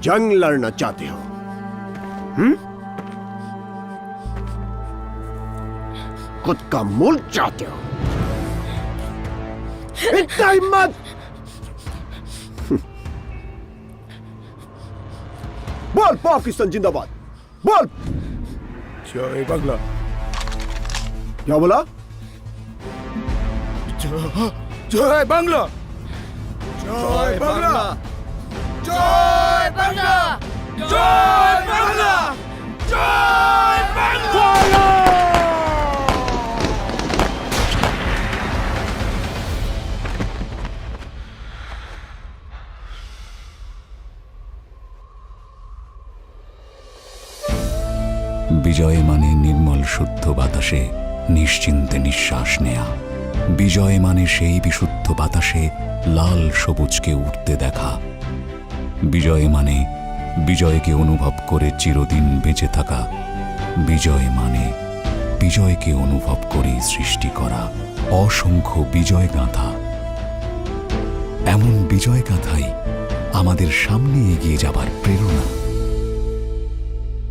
जंग लड़ना चाहते हो। हम्म खुद का मुल्क चाहते हो। इतना हिम्मत बोल पाकिस्तान जिंदाबाद। बोल। जय बांग्ला। क्या बोला? जय बांग्ला। जय बांग्ला। জয় বাংলা জয় বাংলা বিজয় মানে নির্মল শুদ্ধ বাতাসে নিশ্চিন্তে নিঃশ্বাস নেয়া। বিজয় মানে সেই বিশুদ্ধ বাতাসে লাল সবুজকে উঠতে দেখা। বিজয় মানে বিজয়কে অনুভব করে চিরদিন বেঁচে থাকা। বিজয় মানে বিজয়কে অনুভব করে সৃষ্টি করা অসংখ্য বিজয় গাথা এমন বিজয় গাথাই আমাদের সামনে এগিয়ে যাবার প্রেরণা।